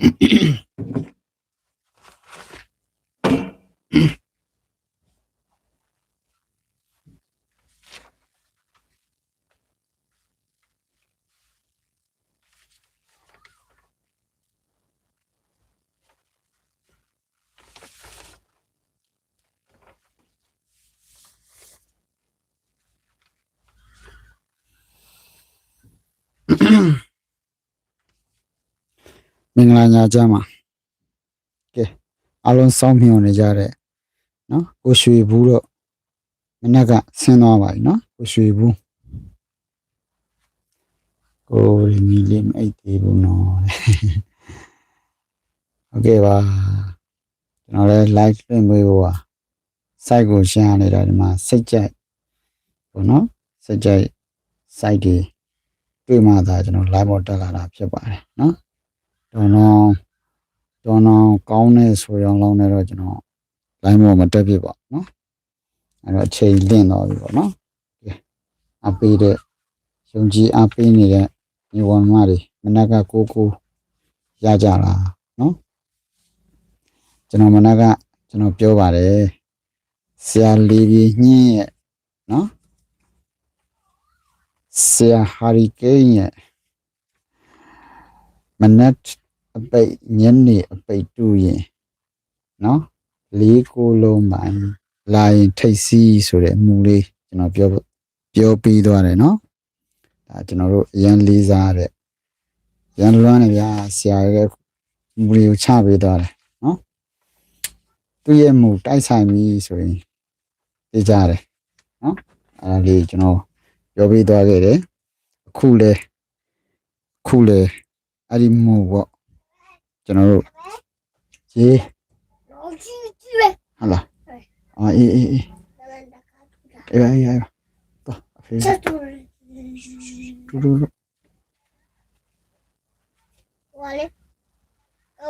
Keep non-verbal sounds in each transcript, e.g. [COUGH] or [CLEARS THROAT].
thank [CLEARS THROAT] မင်္ဂလာညချမ်းပါကဲအားလုံးစောင့်မျှော်နေကြတဲ့နော်ကိုရွှေဘူးတော့မနေ့ကဆင်းသွားပါပြီနော်ကိုရွှေဘူးကိုရီမီလေးမအိတ်သေးဘူးနော်ဟုတ်ကဲ့ပါကျွန်တော်လည်း live လွှင့်ပေးဖို့ပါ site ကိုရှင်းရနေတာဒီမှာစိတ်ကြိုက်ပေါ့နော်စိတ်ကြိုက် site တွေတွေ့မှသာကျွန်တော် live ပေါ်တက်လာတာဖြစ်ပါတယ်နော် တော်တော်တော်တော်ကောင်းတဲ့ဆိုရောင်းလောင်းနဲ့တော့ကျွန်တော် line ပေါ်မတက်ဖြစ်ပါနော်အဲ့တော့အချိန်လင့်တော့ပြီပေါ့နော်ကဲအပေးတဲ့ယုံကြည်အပေးနေတဲ့ညီဝန်မတွေမနက်ကကိုကိုရကြလားနော်ကျွန်တော်မနက်ကကျွန်တော်ပြောပါတယ်ဆရာလေးကြီးညင်းရဲ့နော်ဆရာဟာရီကိန်းရဲ့ မနက်အပိတ်ညနေအပိတ်တူရင်နော်လေးကိုလုံးပိုင်းလာရင်ထိတ်စီးဆိုတဲ့အမှုလေးကျွန်တော်ပြောပြောပြီးသွားတယ်နော်ဒါကျွန်တော်တို့အရန်လေးစားတဲ့ရန်လွမ်းနေဗျာဆရာရဲ့မူလေးကိုချပေးသွားတယ်နော်သူ့ရဲ့မူတိုက်ဆိုင်ပြီဆိုရင်သိကြတယ်နော်အဲ့ဒါလေးကျွန်တော်ပြောပြီးသွားခဲ့တယ်အခုလေအခုလေ အဲ့ဒီမို့ပေါ့ကျွန်တော်တို့ရေဟာလာအေးအေးအေးအေးအေးအေးတော့အဖေတူတူဝါလေ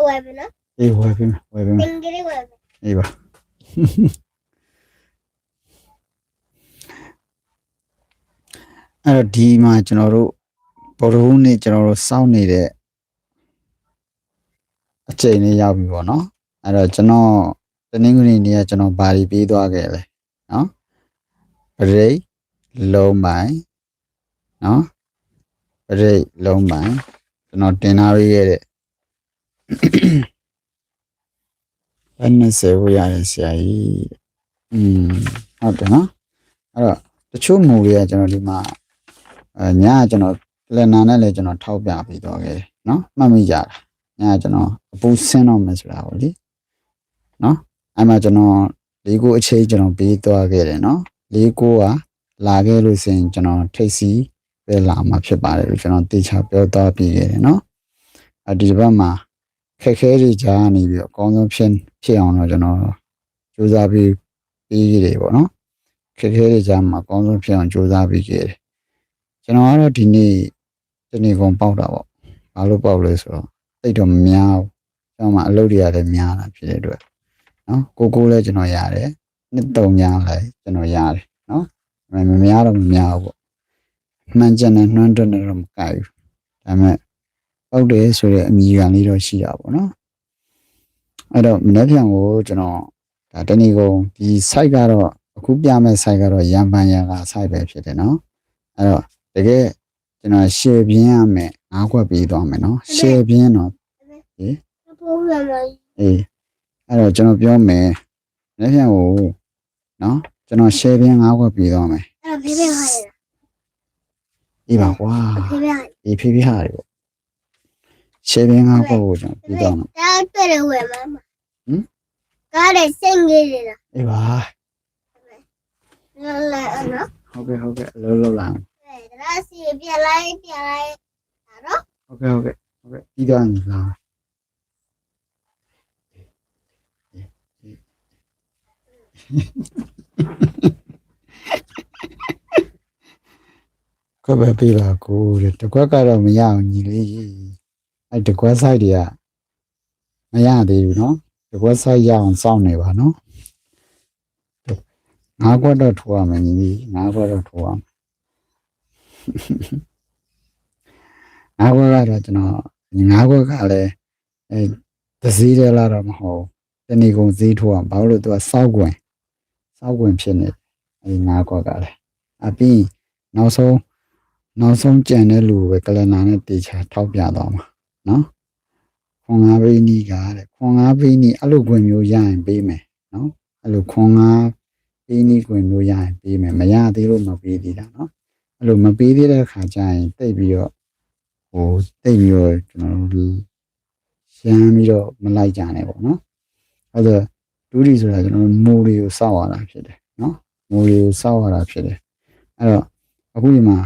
ဝယ်ပြီနော်အေးဝယ်ပြီဝယ်ပြီတင်ကြရဝယ်ပြီအေးပါ အဲ့တော့ဒီမှာကျွန်တော်တို့ဘောရုံးနဲ့ကျွန်တော်တို့စောင့်နေတဲ့ အချိန်လေးရောက်ပြီပေါ့နော်အဲ့တော့ကျွန်တော်တနင်္ဂနွေနေ့ကကျွန်တော်ဘာတွေပြီးသွားခဲ့လဲနော်ပရိတ်လုံးပိုင်းနော်ပရိတ်လုံးပိုင်းကျွန်တော်တင်ထားရတဲ့ဘယ်နဲ့ဆေဝရရဆရာကြီးอืมဟုတ်တယ်နော်အဲ့တော့တချို့မူတွေကကျွန်တော်ဒီမှာအညာကကျွန်တော်လက်နာနဲ့လည်းကျွန်တော်ထောက်ပြပြီးတော့ခဲ့တယ်နော်မှတ်မိကြတာ ညာကကျွန်တော်အပူဆင်းတော့မယ်ဆိုတာကိုလေနော်အဲ့မှာကျွန်တော်လေးကိုအချိန်ကျွန်တော်ပြီးသွားခဲ့တယ်နော်လေးကိုကလာခဲ့လို့ဆိုရင်ကျွန်တော်ထိတ်စီပဲလာမှာဖြစ်ပါတယ်လို့ကျွန်တော်တေချာပြောသွားပြီးခဲ့တယ်နော်အဒီဘက်မှာခက်ခဲတွေကြားနေပြီးတော့အကောင်းဆုံးဖြစ်ဖြစ်အောင်တော့ကျွန်တော်စူးစမ်းပြီးပြီးရတယ်ပေါ့နော်ခက်ခဲတွေကြားမှာအကောင်းဆုံးဖြစ်အောင်စူးစမ်းပြီးခဲ့တယ်ကျွန်တော်ကတော့ဒီနေ့ဒီနေ့ကုန်ပေါက်တာပေါ့ဘာလို့ပေါက်လဲဆိုတော့ တိတ်တော့မများဘူးကျွန်တော်မှအလုပ်တွေရတယ်များတာဖြစ်တဲ့အတွက်နော်ကိုကိုလည်းကျွန်တော်ရတယ်နှစ်တုံများလည်းကျွန်တော်ရတယ်နော်ဒါပေမဲ့မများတော့မများဘူးပေါ့မှန်ကျန်တဲ့နှွမ်းတွန်းတော့မကိုက်ဘူးဒါပေမဲ့ပောက်တယ်ဆိုတဲ့အမည်ခံလေးတော့ရှိတာပေါ့နော်အဲ့တော့မနေ့ပြန်ကိုကျွန်တော်ဒါတနည်းကုန်ဒီ site ကတော့အခုပြမဲ့ site ကတော့ရန်ပန်ရန်က site ပဲဖြစ်တယ်နော်အဲ့တော့တကယ်ကျွန်တော် share ပြင်းရမယ်ငါးခွက်ပြီးသွားမယ်နော် share ပြင်းတော့ ဟင်ပုံစံမကြီးအေးအဲ့တော့ကျွန်တော်ပြောမယ်လက်ဖြန်ကိုနော်ကျွန်တော် share ပြန်၅ခွက်ပြီးတော့မယ်အဲ့ဖေးဖေးဟာရအေးပါကွာဖေးဖေးဟာအေးဖေးဖေးဟာရပေါ့ share ပြန်၅ခွက်ကိုကျွန်တော်ပြီးတော့မယ်တောက်တယ်ဝယ်မမဟင်ကားရဲ့စိတ်ငယ်ရတာအေးပါလာလာနော်ဟုတ်ကဲ့ဟုတ်ကဲ့အလုံးလုံးလာအောင်ဒါစီပြလိုက်ပြလိုက်နော်ဟုတ်ကဲ့ဟုတ်ကဲ့ဟုတ်ကဲ့ပြီးတော့လာ ကွက်ပဲပေးပါကိုတဲ့တကွက်ကတော့မရအောင်ညီလေးအဲ့တကွက် site တွေကမရသေးဘူးနော်တကွက် site ရအောင်စောင့်နေပါနော်ငါးကွက်တော့ထိုးရမယ်ညီလေးငါးကွက်တော့ထိုးရမယ်ငါးကွက်ကတော့ကျွန်တော်ငါးကွက်ကလည်းအဲတစည်းတည်းလာတော့မဟုတ်တဏီကုံဈေးထိုးအောင်ဘာလို့လဲသူကစောက်ကွင် စောက်ကွင်ဖြစ်နေတယ်အဲဒီငါးခွက်ကလည်းအပြီးနောက်ဆုံးနောက်ဆုံးကြံတဲ့လူပဲကလနာနဲ့တေချာထောက်ပြသွားမှာနော်ခွန်ငါးဘိနီကတဲ့ခွန်ငါးဘိနီအဲ့လိုကွင်မျိုးရရင်ပေးမယ်နော်အဲ့လိုခွန်ငါးဘိနီကွင်မျိုးရရင်ပေးမယ်မရသေးလို့မပေးသေးတာနော်အဲ့လိုမပေးသေးတဲ့ခါကျရင်တိတ်ပြီးတော့ဟိုတိတ်ပြီးတော့ကျွန်တော်တို့ရှမ်းပြီးတော့မလိုက်ကြနဲ့ပေါ့နော်အဲ့ဒါ ဒူးဒီဆိုတာကျွန်တော်တို့မိုးလေးကိုစောက်ရတာဖြစ်တယ်နော်မိုးလေးကိုစောက်ရတာဖြစ်တယ်အဲ့တော့အခုဒီမှာ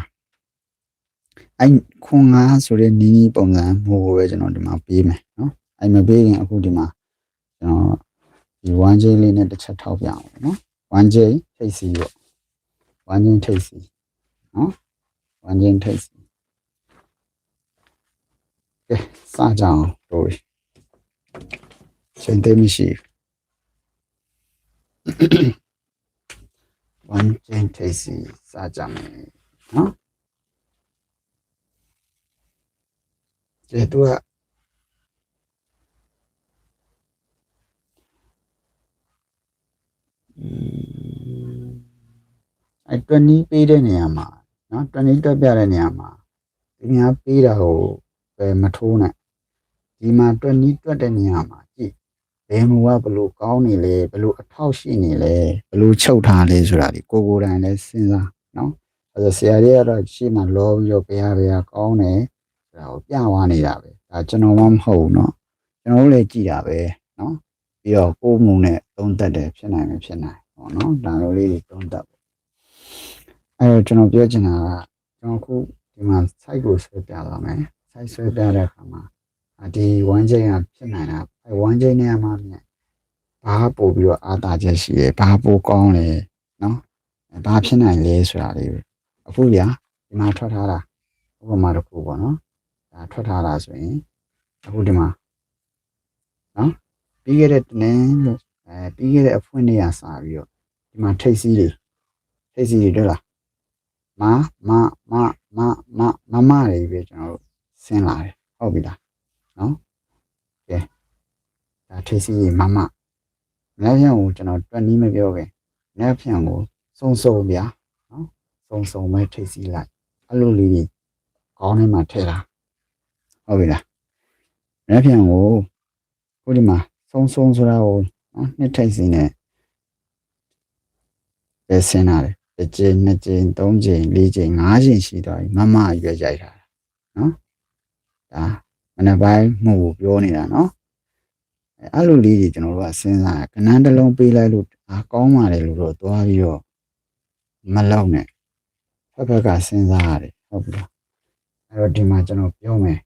အဲ့ခွန်ငါဆိုတဲ့နီးနီးပုံစံမိုးကိုပဲကျွန်တော်ဒီမှာပေးမယ်နော်အဲ့မပေးရင်အခုဒီမှာကျွန်တော်ဒီ 1J လေးနဲ့တစ်ချက်ထောက်ပြအောင်နော် 1J ထိတ်စီပေါ့ 1J ထိတ်စီနော် 1J ထိတ်စီကဲစကြအောင်တို့ချိန်သိမ်းမရှိဘူး one chain ထိပ်စီစားကြမယ်နော်ကျေတူကအဲ20ပေးတဲ့နေရာမှာနော်20တွက်ပြတဲ့နေရာမှာဒီများပေးတာကိုပဲမထိုးနဲ့ဒီမှာ20တွက်တဲ့နေရာမှာကြည့် ဘယ်မူကဘလို့ကောင်းနေလဲဘလို့အထောက်ရှိနေလဲဘလို့ချုပ်ထားလဲဆိုတာဒီကိုကိုယ်တိုင်လဲစဉ်းစားနော်အဲဒါဆရာကြီးကတော့ရှေ့မှာလောပြီးတော့ဘယ်ဟာဘယ်ဟာကောင်းတယ်ဆိုတာကိုပြသွားနေတာပဲဒါကျွန်တော်မှမဟုတ်ဘူးနော်ကျွန်တော်တို့လည်းကြည်တာပဲနော်ပြီးတော့ကိုယ်မုံနဲ့သုံးသက်တယ်ဖြစ်နိုင်မဖြစ်နိုင်ဟောနော်ဒါလိုလေးတွေသုံးသက်ပေါ့အဲတော့ကျွန်တော်ပြောချင်တာကကျွန်တော်ခုဒီမှာ site ကိုဆွဲပြသွားမယ် site ဆွဲပြတဲ့အခါမှာအာဒီ1ချိန်ကဖြစ်နိုင်တာ အဲ1ချိန်နဲ့မှမြင်ဘာပို့ပြီးတော့အာသာချက်ရှိတယ်ဘာပို့ကောင်းလဲနော်အဲဘာဖြစ်နိုင်လဲဆိုတာလေးပဲအခုညာဒီမှာထွက်ထားတာဥပမာတစ်ခုပေါ့နော်ဒါထွက်ထားတာဆိုရင်အခုဒီမှာနော်ပြီးခဲ့တဲ့တနင်္လို့အဲပြီးခဲ့တဲ့အဖွင့်နေရစာပြီးတော့ဒီမှာထိတ်စီးတွေထိတ်စီးတွေတွေ့လားမမမမမမမတွေပဲကျွန်တော်တို့ဆင်းလာတယ်ဟုတ်ပြီလားနော်ကဲဒါ ထေစီမမလက်ဖြန့်ကိုကျွန်တော်တွက်နီးမပြောခင်လက်ဖြန့်ကိုစုံစုံဗျာနော်စုံစုံပဲထေစီလိုက်အဲ့လိုလေးကြီးခေါင်းထဲမှာထည့်တာဟုတ်ပြီလားလက်ဖြန့်ကိုခုဒီမှာစုံစုံဆိုတာကိုနော်နှစ်ထိုက်စင်းနဲ့ပဲဆင်းလာတယ်တစ်ကြိမ်နှစ်ကြိမ်သုံးကြိမ်လေးကြိမ်ငါးကြိမ်ရှိသွားပြီမမရွယ်ကြိုက်တာနော်ဒါမနေ့ပိုင်းမှုကိုပြောနေတာနော် အဲ့လိုလေးကြီးကျွန်တော်တို့ကစဉ်းစားကနန်းတစ်လုံးပေးလိုက်လို့အာကောင်းပါတယ်လို့တော့သွားပြီးတော့မလောက်နဲ့ဖက်ဖက်ကစဉ်းစားရတယ်ဟုတ်ပြီလားအဲ့တော့ဒီမှာကျွန်တော်ပြောမယ်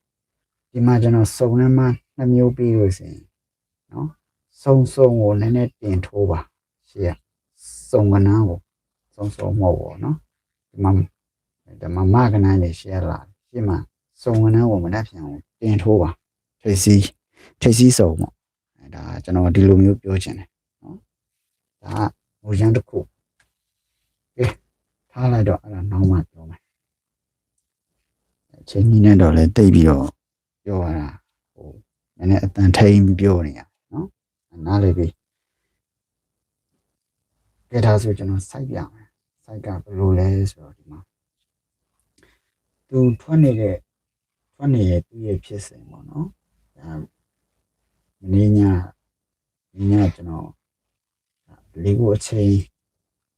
ဒီမှာကျွန်တော်စုံနှမနှမျိုးပြီးလို့ဆိုရင်နော်စုံစုံကိုနည်းနည်းတင်ထိုးပါရှေ့ကစုံကနန်းကိုစုံစုံမဟုတ်ဘောနော်ဒီမှာဒီမှာမကနန်းလည်းရှေ့လာရှေ့မှာစုံကနန်းကိုမနှက်ပြန်အောင်တင်ထိုးပါထိပ်စီးထိပ်စီးစုံပေါ့ ဒါကျွန်တော်ဒီလိုမျိုးပြောချင်တယ်နော်ဒါကမူရန်တစ်ခုကဲထားလိုက်တော့အဲ့ဒါနောက်မှပြောမယ်အချိန်ကြီးနဲ့တော့လည်းတိတ်ပြီးတော့ပြောရတာဟိုနည်းနည်းအတန်ထိန်ပြီးပြောနေရနော်နားလေပြီကဲဒါဆိုကျွန်တော်စိုက်ပြမယ်စိုက်ကဘယ်လိုလဲဆိုတော့ဒီမှာသူထွက်နေတဲ့ထွက်နေရဲ့သူ့ရဲ့ဖြစ်စဉ်ပေါ့နော်ဒါ မင်းညာမင်းညာကျွန်တော်လေးကိုအချိန်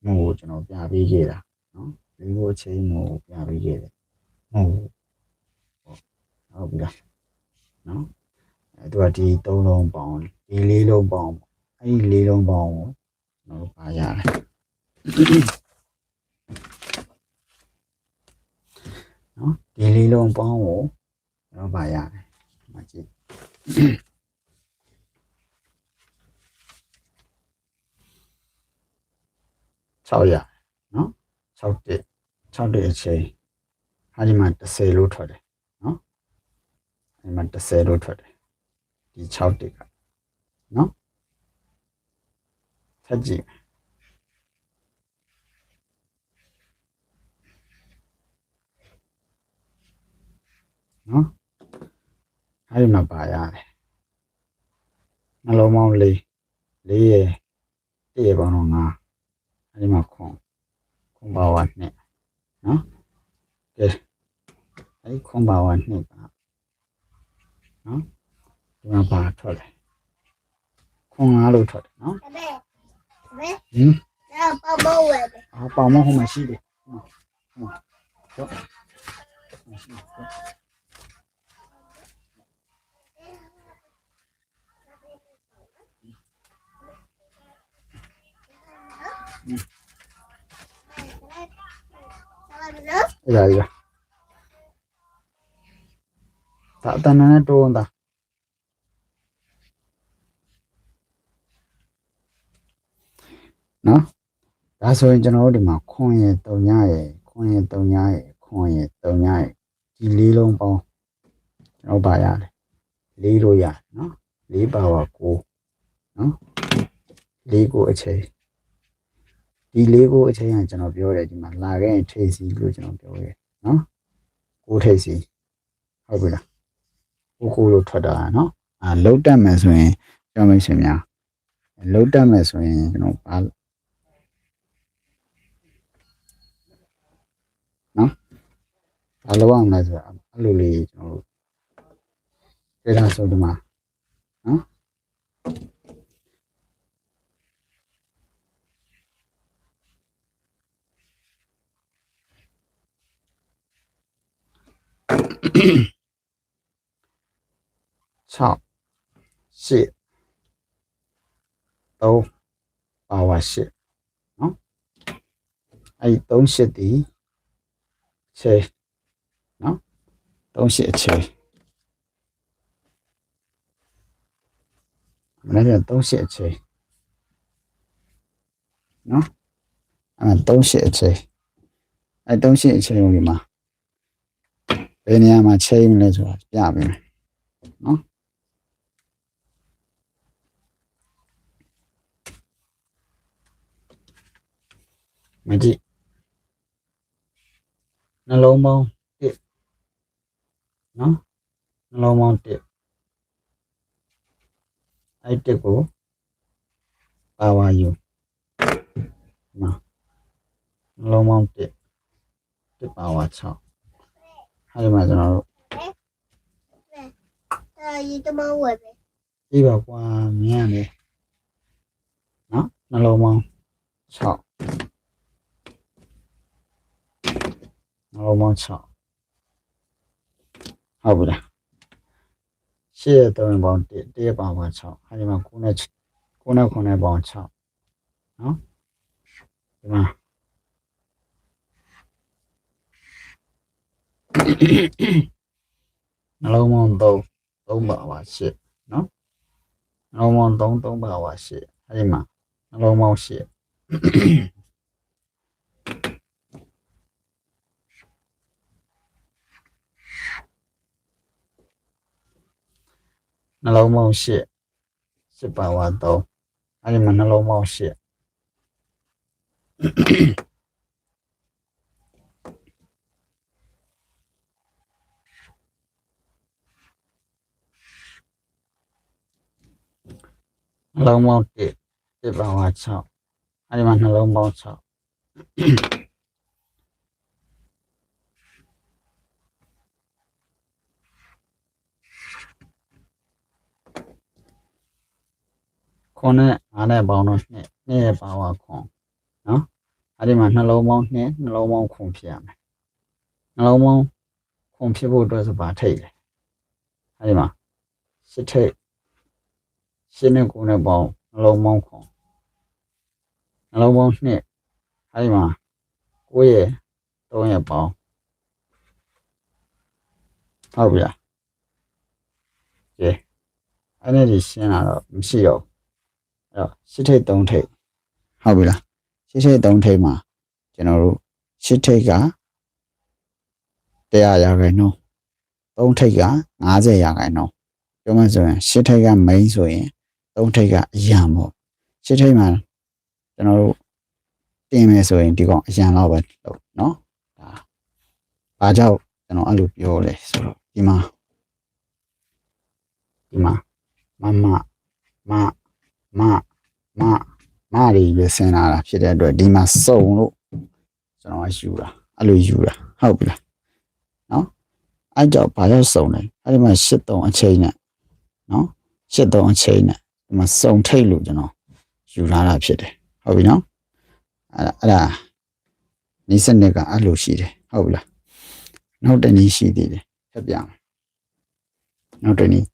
မို့ကျွန်တော်ပြပေးခဲ့တာနော်လေးကိုအချိန်မို့ပြပေးခဲ့တယ်ဟုတ်ဟုတ်ပြီလားနော်အဲသူကဒီသုံးလုံးပေါင်းဒီလေးလုံးပေါင်းအဲ့ဒီလေးလုံးပေါင်းကိုကျွန်တော်ပါရတယ်နော်ဒီလေးလုံးပေါင်းကိုကျွန်တော်ပါရတယ်မကြည့် 6ရနော်6တက်6တက်အချိန်ဟာဒီမှာ30လို့ထွက်တယ်နော်ဒီမှာ30လို့ထွက်တယ်ဒီ6တက်ကနော်ဆက်ကြည့်နော်အဲ့ဒီမှာပါရတယ်နှလုံးပေါင်း၄၄ရယ်တရယ်ပေါင်းတော့၅ အဲဒီမှာခွန်ခွန်ပါဝါနှစ်နော်ကဲအဲဒီခွန်ပါဝါနှစ်ကနော်ဒီမှာပါထွက်တယ်ခွန်၅လို့ထွက်တယ်နော်အမေအမေဟင်ဒါပေါပေါဝယ်ပဲအာပေါင်မဟိုမှာရှိတယ်ဟိုမှာဟိုမှာတော့မရှိတော့ ဆက်ပါနော် အဲ့ဒါကြီးပါဒါအတန်နဲ့တိုးတာနော်ဒါဆိုရင်ကျွန်တော်တို့ဒီမှာခွန်ရယ်တုံညရယ်ခွန်ရယ်တုံညရယ်ခွန်ရယ်တုံညရယ်ဒီလေးလုံးပေါင်းကျွန်တော်ပါရတယ်လေးလို့ရတယ်နော်လေးပါပါကိုနော်လေးကိုအချိန် ဒီလေးကိုအချိန်ကကျွန်တော်ပြောတယ်ဒီမှာလာခဲ့ရင်ထိတ်စီလို့ကျွန်တော်ပြောခဲ့နော်ကိုထိတ်စီဟုတ်ပြီလားကိုကိုလို့ထွက်တာနော်အာလုတ်တက်မယ်ဆိုရင်ကျွန်တော်မိတ်ဆွေများလုတ်တက်မယ်ဆိုရင်ကျွန်တော်ပါနော်ဘာလို့အောင်လဲဆိုတော့အဲ့လိုလေးကျွန်တော်တို့ဒေတာဆိုဒီမှာနော် 6 8 3ပါဝါ8နော်အဲ့3 8ဒီချေနော်3 8အချေမနေ့က3 8အချေနော်အဲ့3 8အချေအဲ့3 8အချေကိုဒီမှာ ဘယ်နေရာမှာချိန်မလဲဆိုတာပြပေးမယ်နော်မကြည့်နှလုံးပေါင်း1နော်နှလုံးပေါင်း1အဲ့1ကိုပါဝါယူနော်နှလုံးပေါင်း1 1ပါဝါ6 အဲ့ဒီမှာကျွန်တော်တို့ဒါရီတမဝယ်ပဲကြည့်ပါကွာမြင်ရတယ်နော်နှလုံးပေါင်း6နှလုံးပေါင်း6ဟုတ်ပြီလားရှေ့သုံးပေါင်း1 1ပါဝါ6အဲ့ဒီမှာ9နဲ့9နဲ့9နဲ့ပေါင်း6နော်ဒီမှာ နှလုံးပေါင်း3 3ပါဝါ8နော်နှလုံးပေါင်း3 3ပါဝါ8အဲ့ဒီမှာနှလုံးပေါင်း8နှလုံးပေါင်း8 8ပါဝါ3အဲ့ဒီမှာနှလုံးပေါင်း8 နှလုံးပေါင်း1 1ပါဝါ6အဲ့ဒီမှာနှလုံးပေါင်း6ခွန်နဲ့အားနဲ့ပေါင်းတော့နှစ်နှစ်ရဲ့ပါဝါခွန်နော်အဲ့ဒီမှာနှလုံးပေါင်းနှစ်နှလုံးပေါင်းခွန်ဖြစ်ရမယ်နှလုံးပေါင်းခွန်ဖြစ်ဖို့အတွက်ဆိုပါထိတ်လေအဲ့ဒီမှာစစ်ထိတ် ရှင်းနဲ့ကိုယ်နဲ့ပေါင်းနှလုံးပေါင်းခွန်နှလုံးပေါင်းနှစ်အဲ့ဒီမှာကိုယ့်ရဲ့သုံးရဲ့ပေါင်းဟုတ်ပြီလားကဲအဲ့ဒီဒီရှင်းလာတော့မရှိတော့ဘူးအဲ့တော့ရှစ်ထိတ်သုံးထိတ်ဟုတ်ပြီလားရှစ်ထိတ်သုံးထိတ်မှာကျွန်တော်တို့ရှစ်ထိတ်က100ရာခိုင်နှုန်းသုံးထိတ်က90ရာခိုင်နှုန်းပြောမှဆိုရင်ရှစ်ထိတ်က main ဆိုရင် သုံးထိတ်ကအရန်ပေါ့ရှစ်ထိတ်မှာကျွန်တော်တို့တင်မယ်ဆိုရင်ဒီကောင်အရန်တော့ပဲလို့နော်ဒါဘာကြောင့်ကျွန်တော်အဲ့လိုပြောလဲဆိုတော့ဒီမှာဒီမှာမမမမမမတွေပဲဆင်းလာတာဖြစ်တဲ့အတွက်ဒီမှာစုံလို့ကျွန်တော်ကယူတာအဲ့လိုယူတာဟုတ်ပြီလားနော်အဲ့ကြောင့်ဘာလို့စုံလဲအဲ့ဒီမှာရှစ်တုံအချိန်နဲ့နော်ရှစ်တုံအချိန်နဲ့ ဒီမှာစုံထိတ်လို့ကျွန်တော်ယူလာတာဖြစ်တယ်ဟုတ်ပြီနော်အဲ့ဒါအဲ့ဒါဒီစနစ်ကအဲ့လိုရှိတယ်ဟုတ်ပြီလားနောက်တစ်နည်းရှိသေးတယ်ဖက်ပြမယ်နောက်တစ်နည်း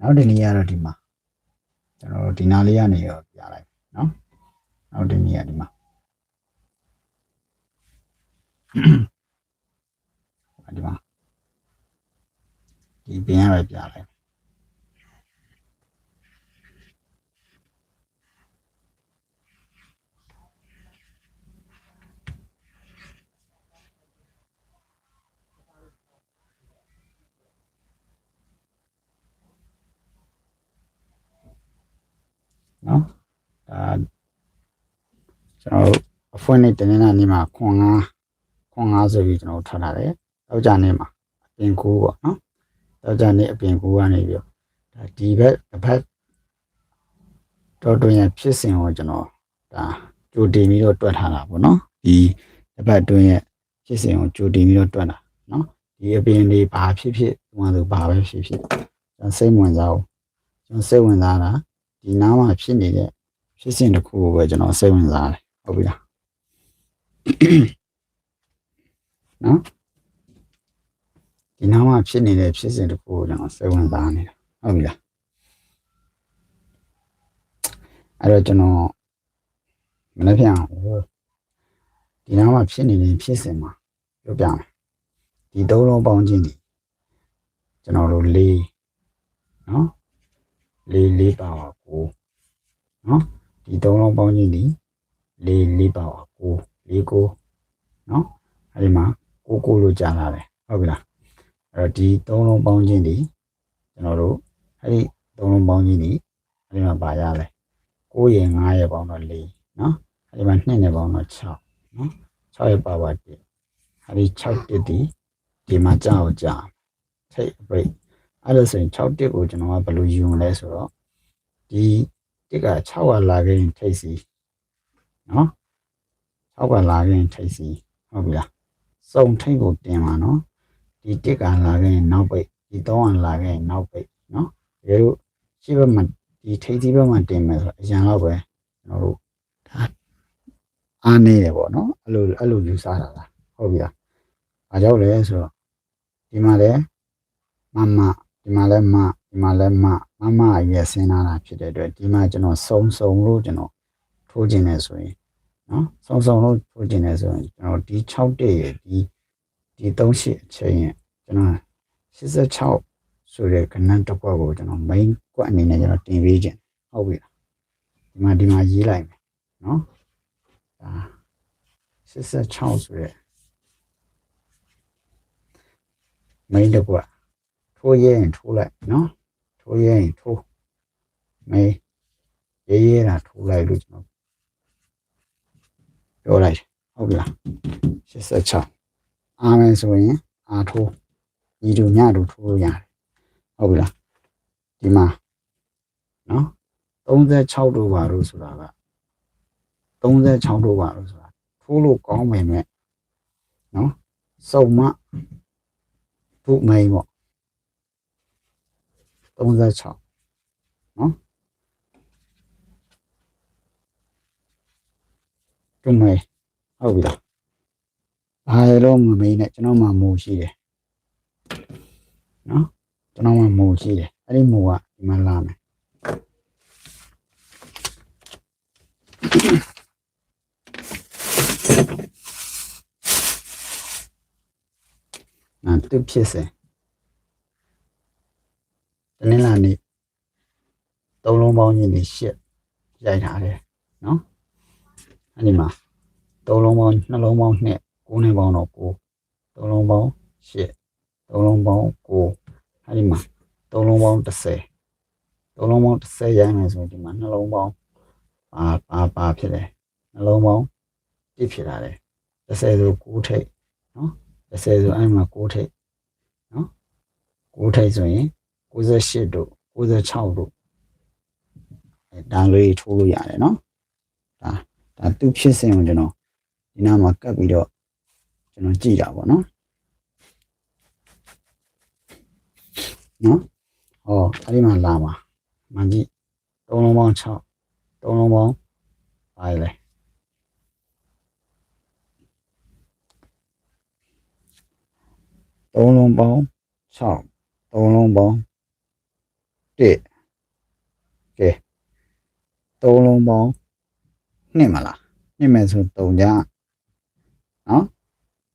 နောက်တစ်နည်းကတော့ဒီမှာကျွန်တော်တို့ဒီနားလေးကနေရောပြလိုက်နော်နောက်တစ်နည်းကဒီမှာဒီမှာဒီပင်ရပဲပြလိုက် နော်ဒါကျွန်တော်တို့အဖွင့်နေတင်နေတာနေမှာခွန်ငါခွန်ငါဆိုပြီးကျွန်တော်တို့ထားထားတယ်တောက်ကြနေမှာအပြင်ကူပေါ့နော်တောက်ကြနေအပြင်ကူကနေပြီးတော့ဒါဒီဘက်တစ်ဖက်တော်တွင်ရဖြစ်စဉ်ကိုကျွန်တော်ဒါကြိုတင်ပြီးတော့တွက်ထားတာပေါ့နော်ဒီတစ်ဖက်တွင်ရဖြစ်စဉ်ကိုကြိုတင်ပြီးတော့တွက်တာနော်ဒီအပြင်လေးဘာဖြစ်ဖြစ်ဒီမှာဆိုဘာပဲဖြစ်ဖြစ်ကျွန်တော်စိတ်ဝင်စားဘူးကျွန်တော်စိတ်ဝင်စားတာ ဒီနားမှာဖြစ်နေတဲ့ဖြစ်စဉ်တစ်ခုကိုပဲကျွန်တော်စိတ်ဝင်စားတယ်ဟုတ်ပြီလားနော်ဒီနားမှာဖြစ်နေတဲ့ဖြစ်စဉ်တစ်ခုကိုကျွန်တော်စိတ်ဝင်စားနေတာဟုတ်ပြီလားအဲ့တော့ကျွန်တော်မနေ့ပြန်ဟိုဒီနားမှာဖြစ်နေတဲ့ဖြစ်စဉ်မှာပြောပြမယ်ဒီသုံးလုံးပေါင်းခြင်းဒီကျွန်တော်တို့လေးနော် လေးလေးပါပါကိုနော်ဒီသုံးလုံးပေါင်းခြင်းဒီလေးလေးပါပါကိုလေးကိုနော်အဲ့ဒီမှာကိုကိုလို့ကြားလာတယ်ဟုတ်ပြီလားအဲ့တော့ဒီသုံးလုံးပေါင်းခြင်းဒီကျွန်တော်တို့အဲ့ဒီသုံးလုံးပေါင်းခြင်းဒီအဲ့ဒီမှာပါရလဲ9ရဲ့9ရဲ့ပေါင်းတော့4နော်အဲ့ဒီမှာ2နဲ့ပေါင်းတော့6နော်6ရဲ့ပါပါ1အဲ့ဒီ6တစ်ဒီဒီမှာကြောက်ကြာထိတ်အပိတ် အဲ့လိုဆိုရင်6တစ်ကိုကျွန်တော်ကဘယ်လိုယူမလဲဆိုတော့ဒီတစ်က6ကလာခဲ့ရင်ထိတ်စီနော်6ကလာခဲ့ရင်ထိတ်စီဟုတ်ပြီလားစုံထိတ်ကိုတင်ပါနော်ဒီတစ်ကလာခဲ့ရင်နောက်ပိတ်ဒီသုံးကလာခဲ့ရင်နောက်ပိတ်နော်တကယ်လို့ရှိဘက်မှာဒီထိတ်သီးဘက်မှာတင်မယ်ဆိုတော့အရင်တော့ပဲကျွန်တော်တို့ဒါအားနေတယ်ပေါ့နော်အဲ့လိုအဲ့လိုယူဆတာလားဟုတ်ပြီလားဘာကြောင့်လဲဆိုတော့ဒီမှာလဲမမ ဒီမှာလဲမဒီမှာလဲမမမရဲ့စဉ်းစားတာဖြစ်တဲ့အတွက်ဒီမှာကျွန်တော်စုံစုံလို့ကျွန်တော်ထိုးခြင်းနေဆိုရင်နော်စုံစုံလို့ထိုးကျင်နေဆိုရင်ကျွန်တော်ဒီ6တက်ရဲ့ဒီဒီ38အချိန်ရဲ့ကျွန်တော်86ဆိုတဲ့ကဏ္ဍတစ်ခွက်ကိုကျွန်တော် main ကွက်အနေနဲ့ကျွန်တော်တင်ပေးခြင်းဟုတ်ပြီလားဒီမှာဒီမှာရေးလိုက်မယ်နော်ဒါ86ဆိုတဲ့ main တစ်ခွက် ထိုးရဲရင်ထိုးလိုက်နော်ထိုးရဲရင်ထိုး main ရေးရဲတာထိုးလိုက်လို့ကျွန်တော်ပြောလိုက်တယ်ဟုတ်ပြီလား86အားမယ်ဆိုရင်အားထိုးညီတို့ညတို့ထိုးလို့ရတယ်ဟုတ်ပြီလားဒီမှာနော်36တို့ပါလို့ဆိုတာက36တို့ပါလို့ဆိုတာထိုးလို့ကောင်းပေမဲ့နော်စုံမဘုမိန်ပေါ့ 36နော်တုံးမေဟုတ်ပြီလားဘာလို့မမေးနဲ့ကျွန်တော်မှမိုးရှိတယ်နော်ကျွန်တော်မှမိုးရှိတယ်အဲ့ဒီမိုးကဒီမှာလာမယ်နာတူဖြစ်စေ တနင်္လာနေ့သုံးလုံးပေါင်းကြီးနေရှစ်ရိုက်ထားတယ်နော်အဲ့ဒီမှာသုံးလုံးပေါင်းနှလုံးပေါင်း2ကိုးနဲ့ပေါင်းတော့9သုံးလုံးပေါင်း10သုံးလုံးပေါင်း9အဲ့ဒီမှာသုံးလုံးပေါင်း30သုံးလုံးပေါင်း30ရိုင်းမယ်ဆိုရင်ဒီမှာနှလုံးပေါင်းပါပါပါဖြစ်တယ်နှလုံးပေါင်း1ဖြစ်လာတယ်30ဆို9ထိပ်နော်30ဆိုအဲ့မှာ9ထိပ်နော်9ထိပ်ဆိုရင် 68တို့96တို့အဲဒါလေးထိုးလို့ရတယ်နော်ဒါဒါသူ့ဖြစ်စဉ်ကိုကျွန်တော်ဒီနားမှာကပ်ပြီးတော့ကျွန်တော်ကြည့်တာပေါ့နော်နော်ဟောအဲ့ဒီမှာလာပါမှန်ကြည့်သုံးလုံးပေါင်း6သုံးလုံးပေါင်းပါလေသုံးလုံးပေါင်း6သုံးလုံးပေါင်း 1ကဲသုံးလုံးပေါင်းနှစ်မလားနှစ်မယ်ဆို3ညနော်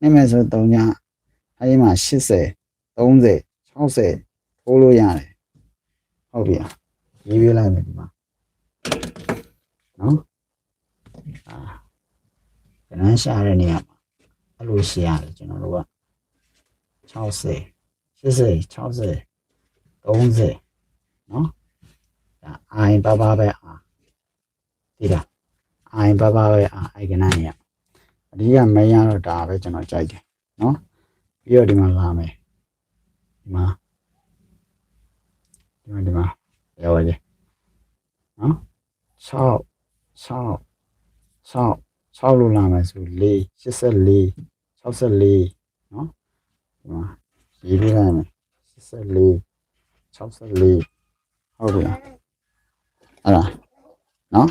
နှစ်မယ်ဆို3ညအဲ့ဒီမှာ80 30 60ထိုးလို့ရတယ်ဟုတ်ပြီလားရေးပြလိုက်မယ်ဒီမှာနော်အာကနန်းရှာတဲ့နေရာမှာအဲ့လိုရှာရတယ်ကျွန်တော်တို့က60 80 60 30 နော်ဒါအိုင်ပါပါပဲအာဒီလားအိုင်ပါပါပဲအာအိုင်ကနန်းရအဓိကမရတော့ဒါပဲကျွန်တော်ကြိုက်တယ်နော်ပြီးတော့ဒီမှာလာမယ်ဒီမှာဒီမှာဒီမှာရောရည်နော်6 6 6 6လို့လာမယ်ဆို4 84 64နော်ဒီမှာရေးပြလိုက်မယ်84 64 ဟုတ်ပြီလားအဲ့ဒါနော်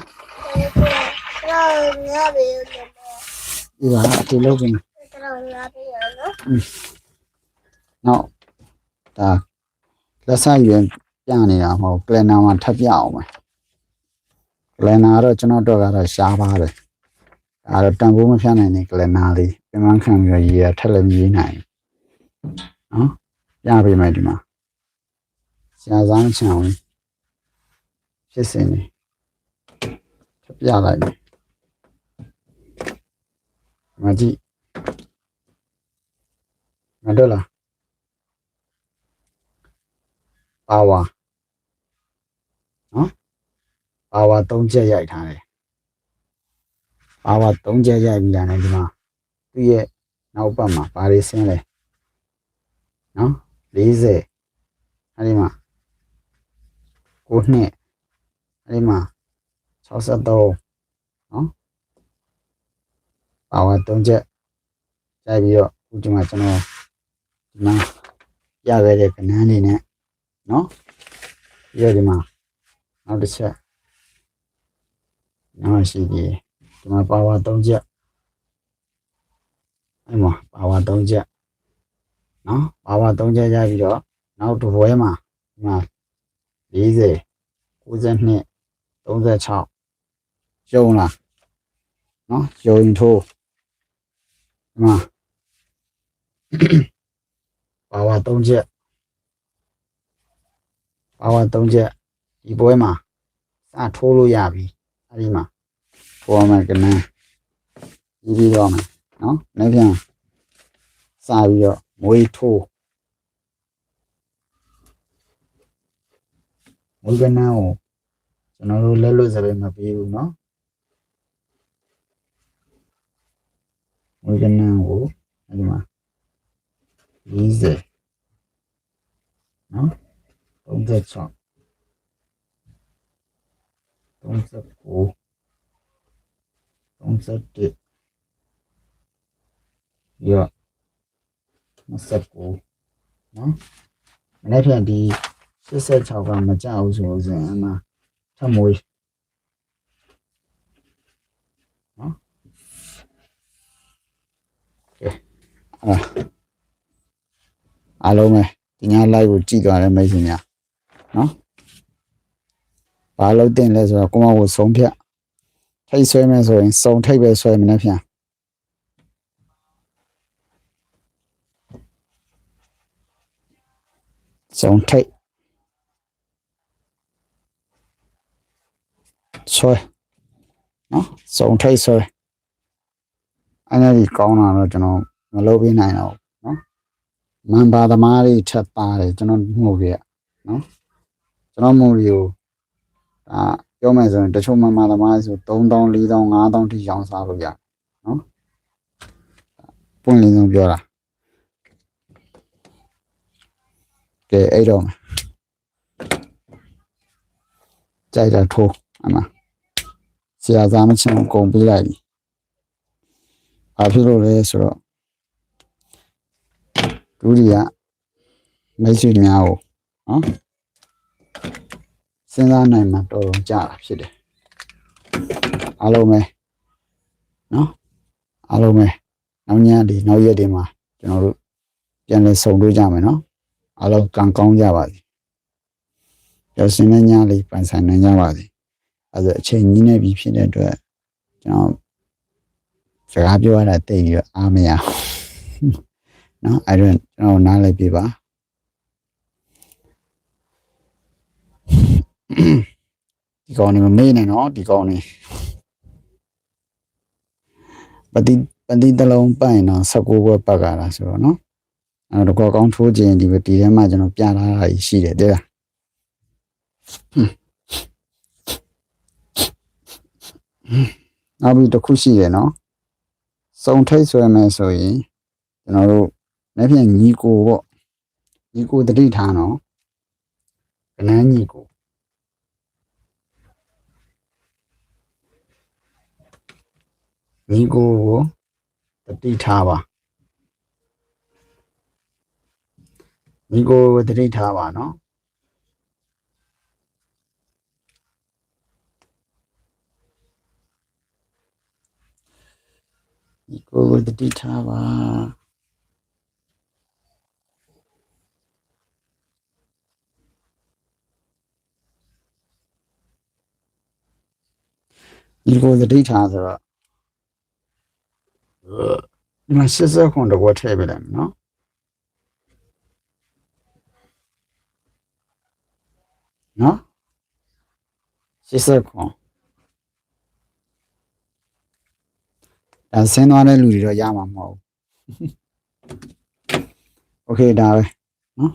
တော့ငါပဲလို့ဒီကအတူလုပ်ပြီတော့ငါပဲလို့နော်ဒါလက်ဆက်ရွင်ပြနေတာမဟုတ်ကလန်နာမှာထပ်ပြအောင်မယ်ကလန်နာတော့ကျွန်တော်တို့ကတော့ရှားပါတယ်ဒါတော့တန်ဖိုးမဖြတ်နိုင်တဲ့ကလန်နာလေးပြန်မှန်းခံပြီးတော့ရေးရထက်လည်းမရေးနိုင်ဘူးနော်ပြပေးမယ်ဒီမှာဆရာစားချံဝင် ဖြစ်စင်နေထပ်ပြလိုက်မယ်မကြည့်မတော့လားပါဝါနော်ပါဝါ၃ချက်ရိုက်ထားတယ်ပါဝါ၃ချက်ရိုက်ပြီးတာနဲ့ဒီမှာသူ့ရဲ့နောက်ပတ်မှာဘာတွေဆင်းလဲနော်40အဲဒီမှာ9နှစ် အဲဒီမှာ63နော်ပါဝါ၃ချက်ရိုက်ပြီးတော့အခုဒီမှာကျွန်တော်ဒီမှာရခဲ့တဲ့ကဏ္ဍအနေနဲ့နော်ပြီးတော့ဒီမှာနောက်တစ်ချက်နောက်ရှိသေးတယ်ဒီမှာပါဝါ3ချက်အဲ့မှာပါဝါ3ချက်နော်ပါဝါ3ချက်ရပြီးတော့နောက်တစ်ဘွဲမှာဒီမှာ40 92 36ကျုံလားနော်ကျုံရင်ထိုးဒီမှာပါဝါ3ချက်ပါဝါ3ချက်ဒီပွဲမှာစထိုးလို့ရပြီအဲ့ဒီမှာထိုးရမယ်ကနန်းပြီးပြီးတော့မယ်နော်နောက်ပြန်စပြီးတော့မွေးထိုးမွေးကနန်းကို ကျွန်တော်တို့လက်လွတ်စပယ်မပေးဘူးနော်မွေးကနန်းကိုအဲ့ဒီမှာ40နော်36 39 31ရော29နော်မနေ့ပြန်ဒီ86ကမကြဘူးဆိုလို့ဆိုရင်အမှ ထပ်မွေးနော်ကဲအာအားလုံးပဲဒီည live ကိုကြည့်သွားတယ်မိတ်ဆွေများနော်ဘာလို့တင်လဲဆိုတော့ကိုမကိုစုံဖြတ်ထိတ်ဆွဲမယ်ဆိုရင်စုံထိတ်ပဲဆွဲမနေဖြန်စုံထိတ် ဆွဲနော်စုံထိတ်ဆွဲအဲ့ဒီကောင်းတာတော့ကျွန်တော်မလုပ်ပြနိုင်တော့ဘူးနော်မန်ပါသမားတွေထပ်ပါတယ်ကျွန်တော်မှုပြရနော်ကျွန်တော်မူရီကိုဒါပြောမယ်ဆိုရင်တချို့မမသမားဆို3000 4000 5000ထိရောင်းစားလို့ရတယ်နော်ပွင့်လင်းဆုံးပြောတာကဲအဲ့တော့မယ်ကြိုက်တာထိုးအမ ဆရာသားမချင်းကိုကုန်ပေးလိုက်ပြီဘာဖြစ်လို့လဲဆိုတော့ဒုတိယမိတ်ဆွေများကိုနော်စဉ်းစားနိုင်မှတော်တော်ကြာတာဖြစ်တယ်အားလုံးပဲနော်အားလုံးပဲနောက်ညဒီနောက်ရက်ဒီမှာကျွန်တော်တို့ပြန်လည်ဆုံတွေ့ကြမယ်နော်အားလုံးကံကောင်းကြပါစေပျော်စင်တဲ့ညလေးပိုင်ဆိုင်နိုင်ကြပါစေ အဲဒါအချိန်ကြီးနေပြီဖြစ်တဲ့အတွက်ကျွန်တော်စကားပြောရတာတိတ်ပြီးတော့အားမရဘူးနော်အဲ့တော့ကျွန်တော်နားလည်ပြပါဒီကောင်နေမမေ့နဲ့နော်ဒီကောင်နေပတိပတိတလုံးပိုင်တော့16ဘွဲ့ပတ်ကြတာဆိုတော့နော်အဲ့တော့ကောကောင်းထိုးခြင်းဒီဒီထဲမှာကျွန်တော်ပြလာတာကြီးရှိတယ်တဲ့လား နောက်ပြီးတစ်ခုရှိတယ်နော်စုံထိတ်ဆွဲမယ်ဆိုရင်ကျွန်တော်တို့လက်ဖြင့်ညီကိုပေါ့ညီကိုတတိထားနော်ကနန်းညီကိုညီကိုကိုတတိထားပါညီကိုကိုတတိထားပါနော် ညီကိုကိုတတိထားပါညီကိုတတိထားဆိုတော့ဒီမှာ80ခွန်တော့ထည့်ပေးလိုက်မယ်နော်နော်80ခွန် ဒါဆင်းသွားတဲ့လူတွေတော့ရမှာမဟုတ်ဘူးโอเคဒါပဲနော်